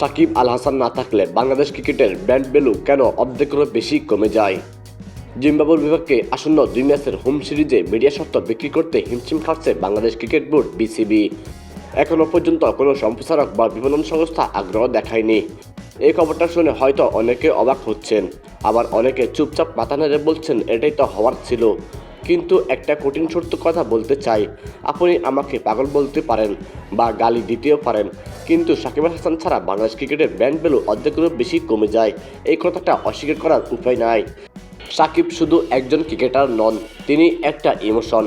সাকিব আল হাসান না থাকলে বাংলাদেশ ক্রিকেটের ব্র্যান্ড ভ্যালু কেন অর্ধেকেরও বেশি কমে যায়? জিম্বাবুর বিভাগকে আসন্ন দুই ম্যাচের হোম সিরিজে মিডিয়া শর্ত বিক্রি করতে হিমশিম খাচ্ছে বাংলাদেশ ক্রিকেট বোর্ড বিসিবি। এখনও পর্যন্ত কোনো সম্প্রসারক বা বিপণন সংস্থা আগ্রহ দেখায়নি। এই খবরটা শুনে হয়তো অনেকে অবাক হচ্ছেন। আবার অনেকে চুপচাপ মাথা নেড়ে বলছেন, এটাই তো হওয়ার ছিল। কিন্তু একটা কঠিন সত্য কথা বলতে চাই। আপনি আমাকে পাগল বলতে পারেন বা গালি দিতেও পারেন। কিন্তু সাকিব আল হাসান ছাড়া বাংলাদেশ ক্রিকেটের ব্যান্ড ভ্যালু অর্ধেকেরও বেশি কমে যায়। এই কথাটা অস্বীকার করার উপায় নাই। সাকিব শুধু একজন ক্রিকেটার নন, তিনি একটা ইমোশন,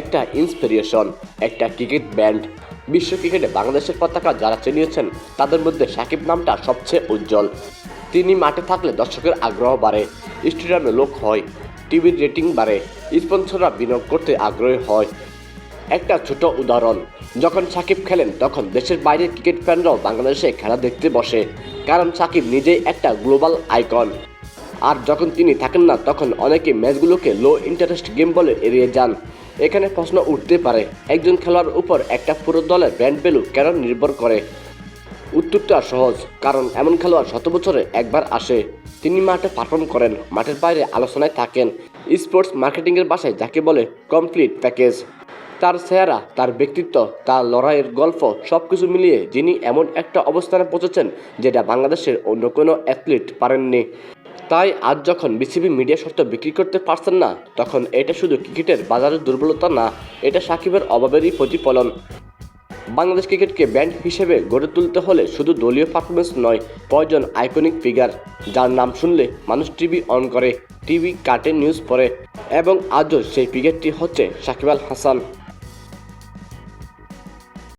একটা ইন্সপিরেশন, একটা ক্রিকেট ব্যান্ড। বিশ্ব ক্রিকেটে বাংলাদেশের পতাকা যারা চিনিয়েছেন, তাদের মধ্যে সাকিব নামটা সবচেয়ে উজ্জ্বল। তিনি মাঠে থাকলে দর্শকের আগ্রহ বাড়ে, স্টেডিয়ামে লোক হয়, টিভির রেটিং বাড়ে, স্পন্সররা বিনিয়োগ করতে আগ্রহী হয়। একটা ছোট উদাহরণ। যখন সাকিব খেলেন, তখন দেশের বাইরের ক্রিকেট ফ্যানরাও বাংলাদেশে খেলা দেখতে বসে, কারণ সাকিব নিজেই একটা গ্লোবাল আইকন। আর যখন তিনি থাকেন না, তখন অনেকে ম্যাচগুলোকে লো ইন্টারেস্ট গেম বলে এড়িয়ে যান। এখানে প্রশ্ন উঠতে পারে, একজন খেলোয়াড়ের উপর একটা পুরো দলের ব্র্যান্ড ভ্যালু কেন নির্ভর করে? উত্তরটা সহজ, কারণ এমন খেলোয়াড় শত বছরে একবার আসে। তিনি মাঠে পারফর্ম করেন, মাঠের বাইরে আলোচনায় থাকেন। স্পোর্টস মার্কেটিংয়ের বাসায় যাকে বলে কমপ্লিট প্যাকেজ তার চেহারা, তার ব্যক্তিত্ব, তার লড়াইয়ের গল্প সব কিছু মিলিয়ে যিনি এমন একটা অবস্থানে পৌঁছেছেন যেটা বাংলাদেশের অন্য কোনো অ্যাথলিট পারেননি। তাই আজ যখন বিসিবি মিডিয়া শর্ত বিক্রি করতে পারছেন না, তখন এটা শুধু ক্রিকেটের বাজারের দুর্বলতা না, এটা সাকিবের অভাবেরই প্রতিফলন। বাংলাদেশ ক্রিকেটকে ব্যান্ড হিসেবে গড়ে তুলতে হলে শুধু দলীয় পারফরমেন্স নয় প্রয়োজন আইকনিক ফিগার যার নাম শুনলে মানুষ টিভি অন করে টিভি কাটে নিউজ পড়ে, এবং আজও সেই ফিগারটি হচ্ছে সাকিব আল হাসান।